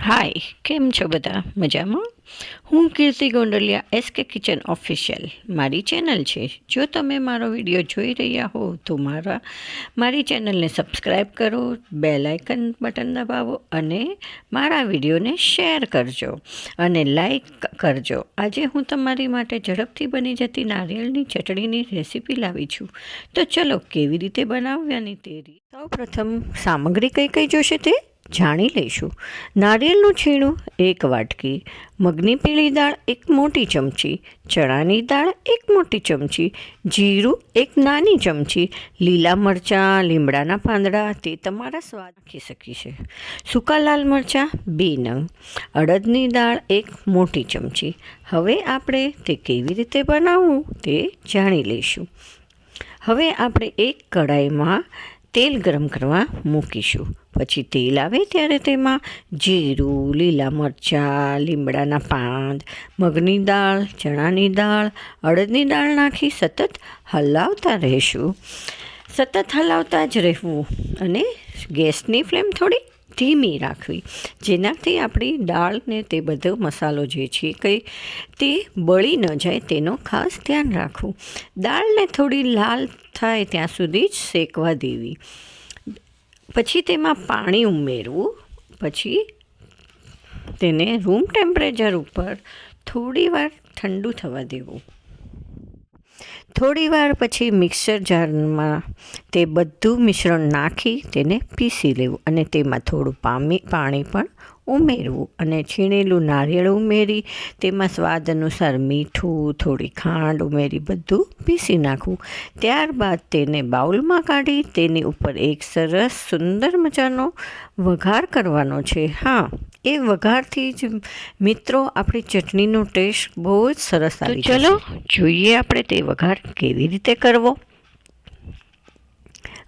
હાય કેમ છો બધા? મજામાં? હું Kirti Gondaliya SK kitchen official મારી ચેનલ છે. જો તમે મારો વીડિયો જોઈ રહ્યા હો, તો મારા, મારી ચેનલને સબસ્ક્રાઈબ કરો બેલ આઇકન બટન દબાવો અને મારા વિડીયોને શેર કરજો અને લાઈક કરજો. આજે હું તમારી માટે ઝડપથી બની જતી નારિયેળની ચટણીની રેસીપી લાવી છું. તો ચલો, કેવી રીતે બનાવવાની તે સૌ પ્રથમ સામગ્રી કઈ કઈ જોશે તે? જાણી લઈશું. નારિયેળનું છીણું એક વાટકી, મગની પીળી દાળ એક મોટી ચમચી, ચણાની દાળ એક મોટી ચમચી, જીરું એક નાની ચમચી, લીલા મરચાં, લીમડાના પાંદડા તે તમારા સ્વાદ નાખી શકી છે સૂકા લાલ મરચાં બે નંગ, અડદની દાળ એક મોટી ચમચી. હવે આપણે તે કેવી રીતે બનાવવું તે જાણી લઈશું. હવે આપણે એક કઢાઈમાં તેલ ગરમ કરવા મૂકીશું. પછી તેલ આવે ત્યારે તેમાં જીરું, લીલા મરચાં, લીમડાના પાન મગની દાળ, ચણાની દાળ, અડદની દાળ નાખી સતત હલાવતા રહેશું. સતત હલાવતા જ રહેવું અને ગેસની ફ્લેમ થોડી ધીમી રાખવી. જેનાથી આપણી દાળ ને તે બધો મસાલો જે છે કંઈ તે બળી ન જાય તેનો ખાસ ધ્યાન રાખવું. દાળને થોડી લાલ થાય ત્યાં સુધી જ શેકવા દેવી. પછી તેમાં પાણી ઉમેરવું. પછી તેને રૂમ ટેમ્પરેચર ઉપર થોડી વાર ઠંડુ થવા દેવું. થોડી વાર પછી મિક્સર જારમાં તે બધું મિશ્રણ નાખી તેને પીસી લેવું અને તેમાં થોડું પામી પાણી પણ ઉમેરવું અને છીણેલું નારિયેળ ઉમેરી તેમાં સ્વાદ અનુસાર મીઠું થોડી ખાંડ ઉમેરી બધું પીસી નાખવું. ત્યારબાદ તેને બાઉલમાં કાઢી તેની ઉપર એક સરસ સુંદર મજાનો વઘાર કરવાનો છે. હા એ વઘારથી જ મિત્રો આપણી ચટણીનો ટેસ્ટ બહુ જ સરસ આવી ચલો જોઈએ આપણે તે વઘાર કેવી રીતે કરવો.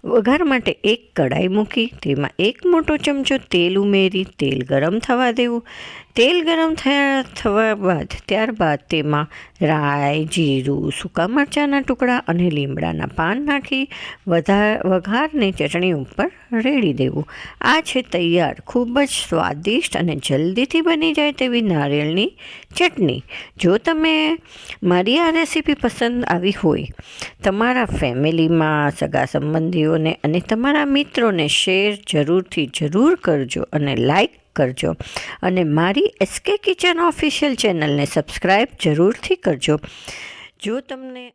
વઘાર માટે એક કડાઈ મૂકી, તેમાં એક મોટો ચમચો તેલ ઉમેરી, તેલ ગરમ થવા દેવું. તેલ ગરમ થયા થવા બાદ ત્યારબાદ તેમાં રાઈ, જીરું, સૂકા મરચાંના ટુકડા અને લીમડાના પાન નાખી વધાર વઘારને ચટણી ઉપર રેડી દેવું. આ છે તૈયાર, ખૂબ જ સ્વાદિષ્ટ અને જલ્દીથી બની જાય તેવી નારિયેળની ચટણી. જો તમે મારી આ રેસીપી પસંદ આવી હોય, તમારા ફેમિલીમાં, સગા સંબંધીઓને અને તમારા મિત્રોને શેર જરૂરથી જરૂર કરજો અને લાઈક કરજો. અને મારી એસકે કિચન ઓફિશિયલ ચેનલને સબસ્ક્રાઈબ જરૂરથી કરજો. જો તમને